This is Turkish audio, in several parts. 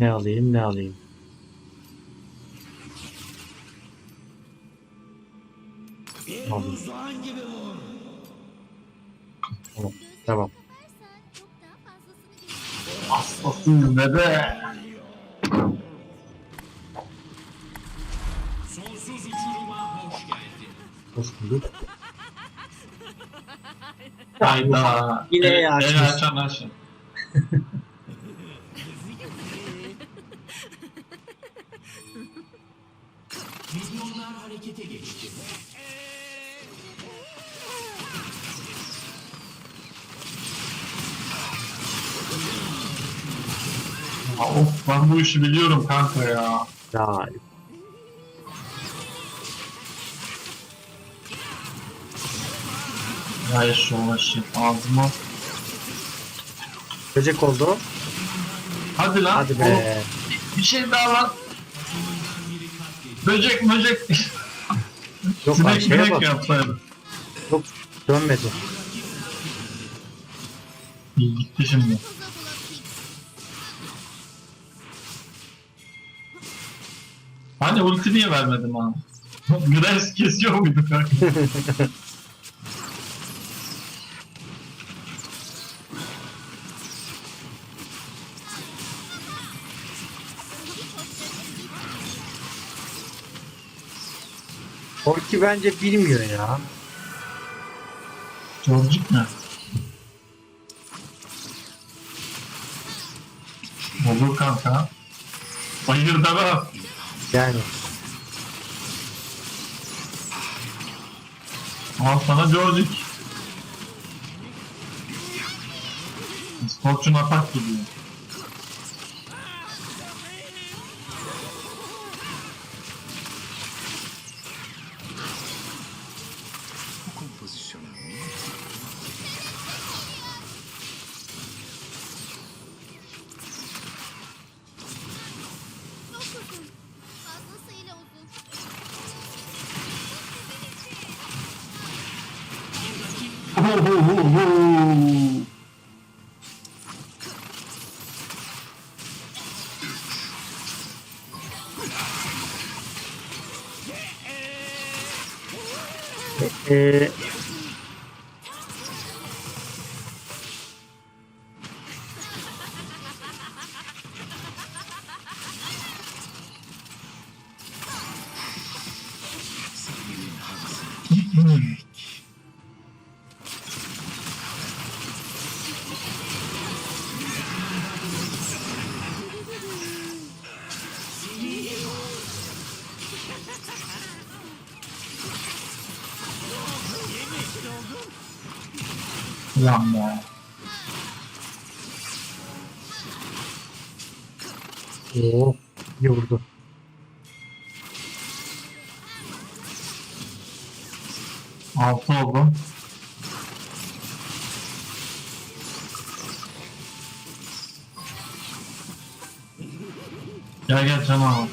Ne alayım ne alayım. Alayım. Tamam. Tamam. Çok daha fazlasını Hastasın bebe. Sonsuz uçuruma hoş geldin. Hoş bulduk. Hayda. Yine El- açmış. El açan açın. Milyonlar harekete geçti. Ya of ben bu işi biliyorum kanka ya. Ya Ya şu uğraşı ağzıma. böcek oldu. Hadi lan. Hadi be. bir şey daha lan. Böcek böcek. Yok Sinek Ayşe'ye sinek bak. Yok dönmedi. İyi gitti şimdi. Hani ulti niye vermedim abi? Graves kesiyor muydu kanka? Orki bence bilmiyor ya. Çorcuk ne? Olur kanka. Hayır demem. Yani. Al sana Georgik. Scorch'un atak gidiyor. えー。Lan be. Oo, iyi vurdu. Altı oldu. Gel gel canı al.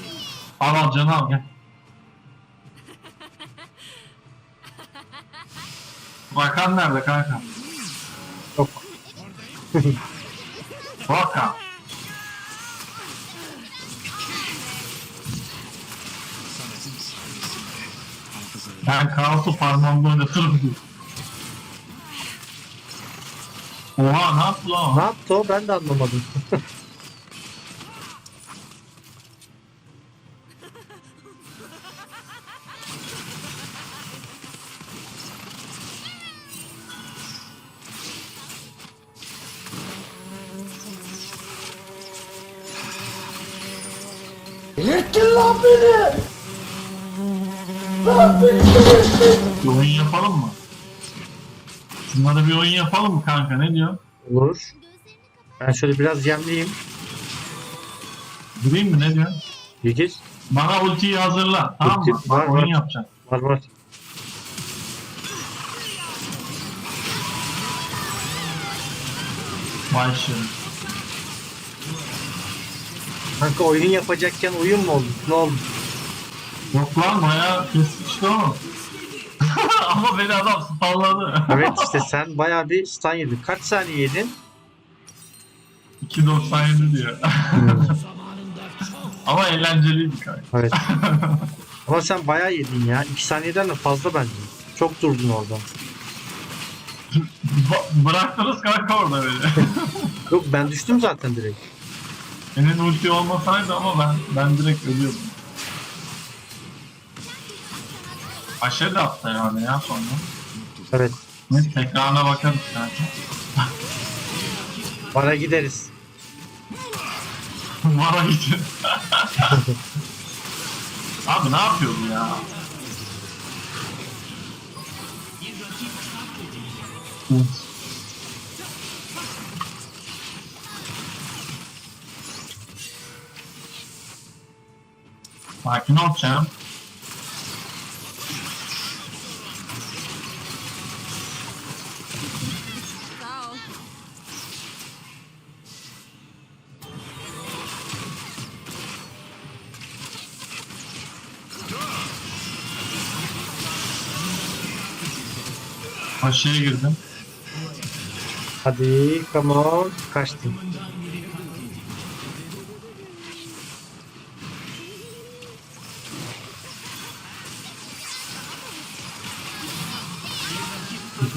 Al al canı al gel. Bakan nerede kanka? Yok. Hafızaları Ben kaosu parmağımda oynatırım diyor. Oha ne yaptı lan? Ne yaptı o ben de anlamadım. Bir oyun yapalım mı? Şunlara bir oyun yapalım mı kanka ne diyor? Olur. Ben şöyle biraz yemleyeyim. Gireyim mi ne diyor? Yediz. Bana ultiyi hazırla tamam mı? Ulti- var, Bak oyun var. yapacağım. Var var. Başlıyorum. Kanka oyun yapacakken oyun mu oldu? Ne oldu? Yok lan bayağı kesmişti ama. ama beni adam spalladı. Evet işte sen bayağı bir stun yedin. Kaç saniye yedin? 2.97 diyor. Ama eğlenceliydi kanka. Evet. Ama sen bayağı yedin ya. 2 saniyeden de fazla bence. Çok durdun orada. Ba- bıraktınız kanka orada beni. Yok ben düştüm zaten direkt. Senin ulti olmasaydı ama ben ben direkt ölüyordum. Aşağı da attı herhalde ya sonra. Evet. Neyse tekrarına bakarız kanka. Bara gideriz. Vara gidin. Abi ne yapıyorsun ya? Uf. Sakin ol canım. Aşağıya girdim. Hadi come on. Kaçtım.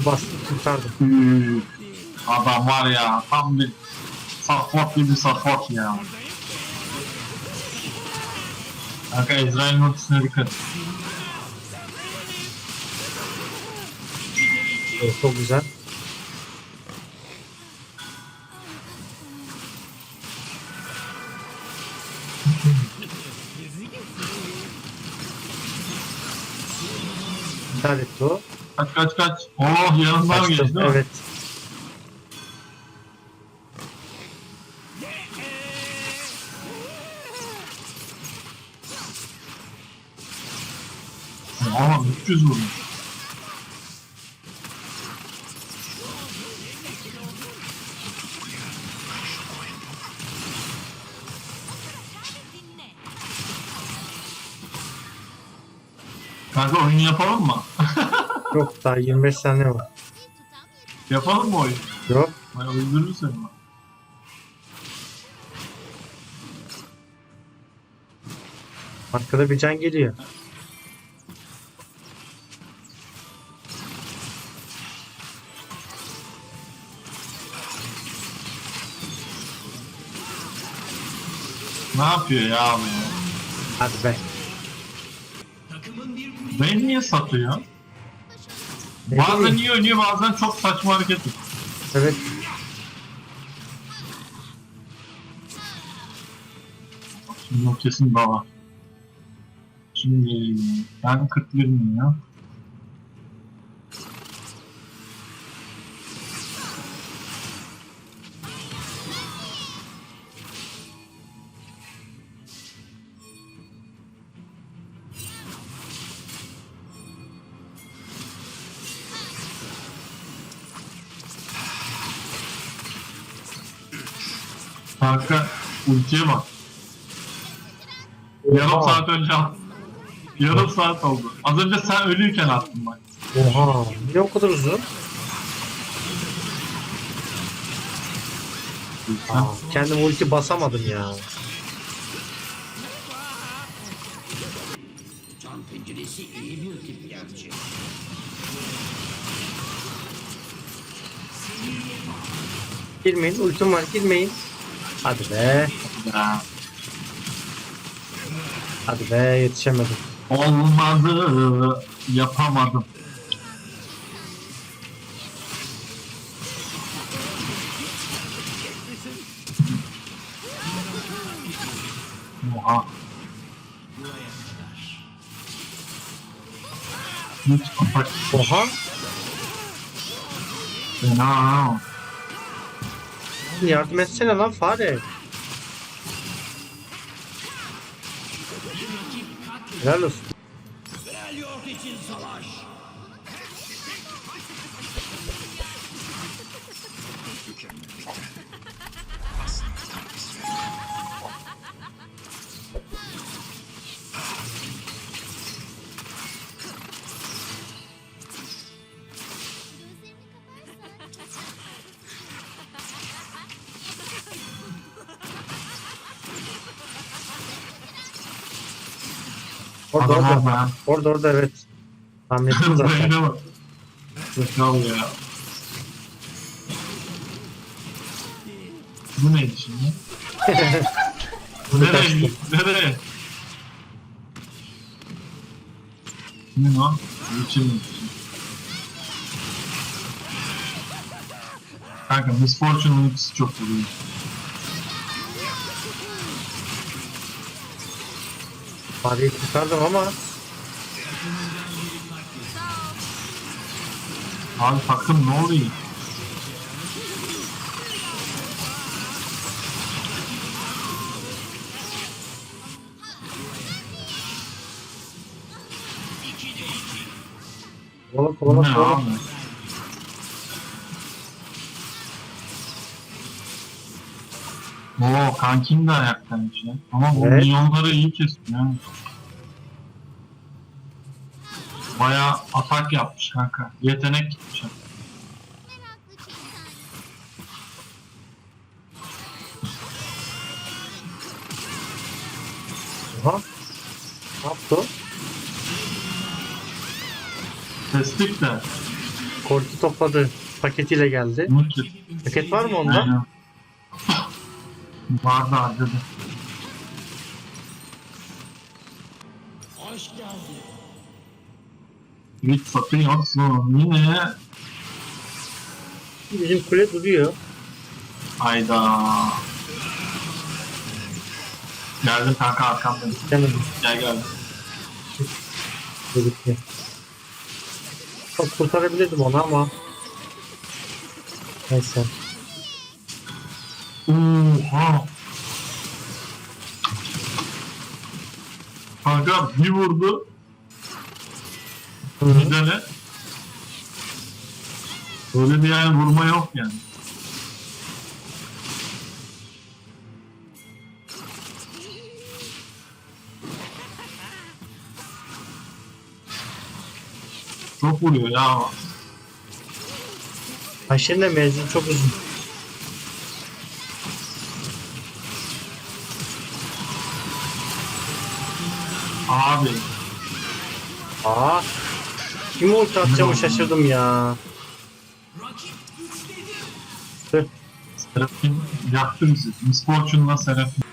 Bastım kurtardım. Üf. Adam var ya tam bir support gibi support ya. Kanka Ezrail'in ultisine dikkat. Evet, çok güzel. İptal etti o. Kaç kaç kaç. Oh yanından Kaçtım. geçti mi? Evet. Aa 300 vurmuş. Kanka oyun yapalım mı? Yok daha 25 saniye var. Yapalım mı oyun? Yok. Ben öldürürüm seni. Arkada bir can geliyor. Ne yapıyor ya abi? Hadi be. Beni niye satıyor? Bazen iyi oynuyor bazen çok saçma hareket ediyor. Evet. Şimdi o kesin baba. Şimdi ben 41 miyim ya? Kanka ultiye bak. Yarım Oha. saat önce attım. Yarım saat oldu. Az önce sen ölüyken attım bak. Oha. Niye o kadar uzun? Aa, kendim ulti basamadım ya. Girmeyin, ultim var, girmeyin. Hadi be, Ya. hadi be, yetişemedim. Olmadı. Yapamadım. Oha. Oha, fena. Yardım etsene lan fare. Helal olsun. Orada Adam orada. orada. Orada orada evet. Tahmin ettim zaten. Beyne bak. Zekalı ya. Bu neydi şimdi? Nereye? Nereye? Ne lan? Geçirmiş. Kanka Miss Fortune'un ultisi çok vuruyor. Fareyi kurtardım ama Abi takım ne oluyor? kovala kovala ne kovala. abi? Oo kankim de ayaktaymış ya. Ama bu Evet. milyonları iyi kesiyor ya. Baya atak yapmış kanka. Yetenek gitmiş. Şeytan. Aha. Ne yaptı o? De. Korki topladı. Paketiyle geldi. Paket var mı onda? Aynen. Vardı harcadı. Git satıyorsun yine. Bizim kule duruyor. Hayda. Geldim kanka arkamdayım. Canım. Gel gel. Gözüküyor. Çok kurtarabilirdim onu ama. Neyse. Oha. Kanka bir vurdu. -hı. Güzele. Böyle bir yani vurma yok yani. Çok vuruyor ya. Ayşe'nin de menzili çok uzun. Abi. Aa. Kim ulti atacağımı şaşırdım ya. Serafin yaktı bizi. Miss Fortune'la Serafin.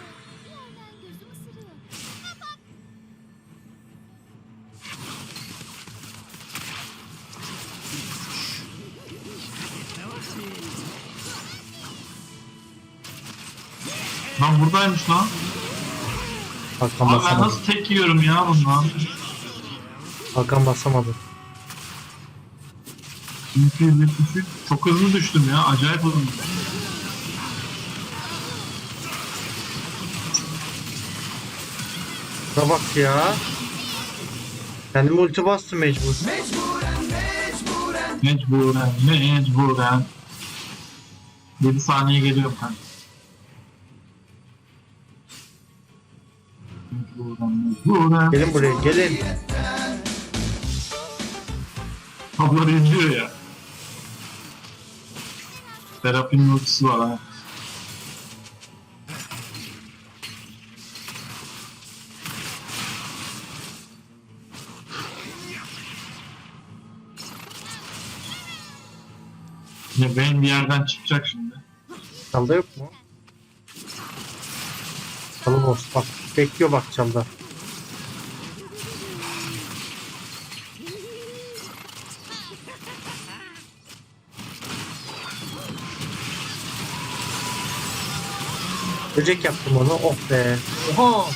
Basamadı. nasıl tek yiyorum ya bundan? Hakan basamadı. 273. Çok hızlı düştüm ya. Acayip hızlı. Şuna bak ya. Kendime ulti bastım mecbur. Mecburen, mecburen. 7 saniye geliyorum kanka. Gelin buraya gelin. Abla izliyor ya. Terapinin ultisi var ha. Ya benim bir yerden çıkacak şimdi. Çalda yok mu? Çalı boş bak. Bekliyor bak çalda. Böcek yaptım onu. Oh be. Oha.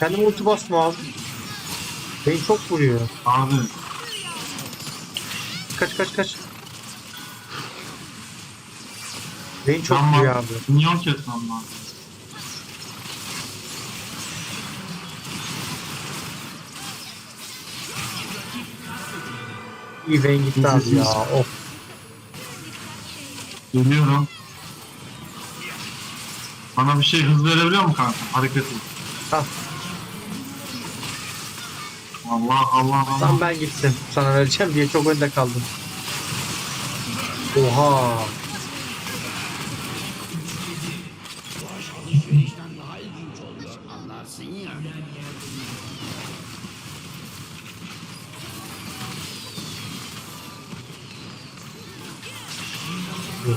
Kendim ulti bastım abi. Beni çok vuruyor. Abi Kaç kaç kaç. Beni çok ben vuruyor abi. minyon kesmem lazım. İyi Vayne gitti abi ya. Of. Geliyorum. Bana bir şey hız verebiliyor mu kanka? Hareket hızı. Allah Allah Allah. Lan ben gittim. Sana vereceğim diye çok önde kaldım. Oha.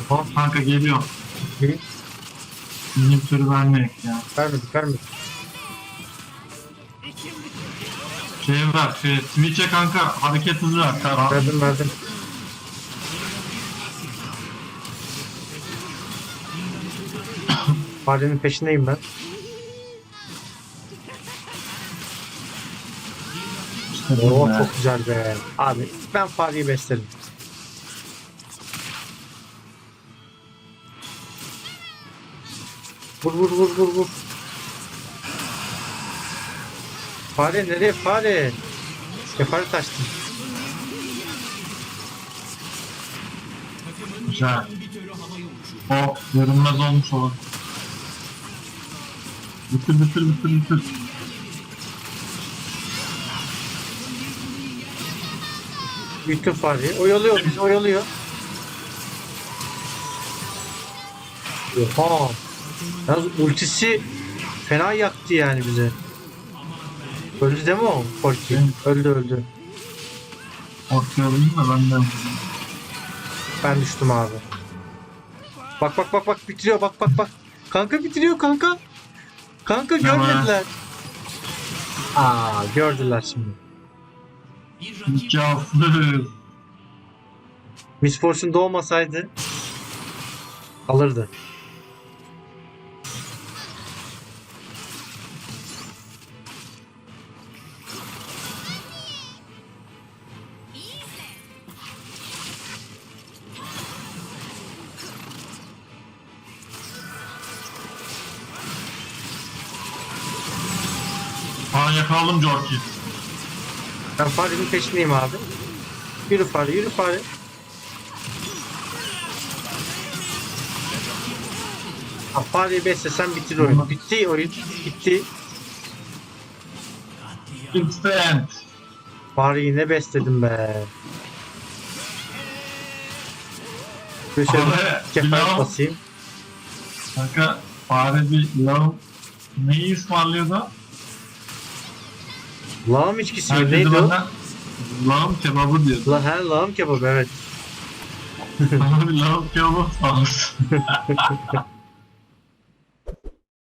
Oha. Kanka geliyor. Hı? İnhibitörü vermeyek ya. Vermedik vermedik. Şey ver, şey, Twitch'e kanka hareket hızı ver. Kar- Verdim verdim. Farenin peşindeyim ben. Oo çok güzel be. Abi ben fareyi beslerim. Vur vur vur vur vur. Fare nereye fare? Kefale taştın. Güzel. O görünmez olmuş olur. Bitir bitir bitir bitir. Büyüttüm fareyi. Oyalıyor bizi oyalıyor. Oha. Yalnız ultisi fena yaktı yani bize. Öldü değil mi o? Korki. Öldü öldü. Korkuyorum da ben de. Ben düştüm abi. Bak bak bak bak bitiriyor bak bak bak. Kanka bitiriyor kanka. Kanka görmediler. Aa gördüler şimdi. İmkansız. Miss Fortune doğmasaydı alırdı. Yakaladım Jorki. Ben farenin peşindeyim abi. Yürü fare yürü fare. Ha, fareyi beslesen bitir oyun. Bitti oyun. Bitti. Instant. Fareyi ne besledim be. Kefaret pilav. basayım. Kanka fare bir lav neyi ısmarlıyordu? Lağım içkisi mi? Neydi o? lağım kebabı diyordu. La he lağım kebabı evet. Bir lağım kebabı.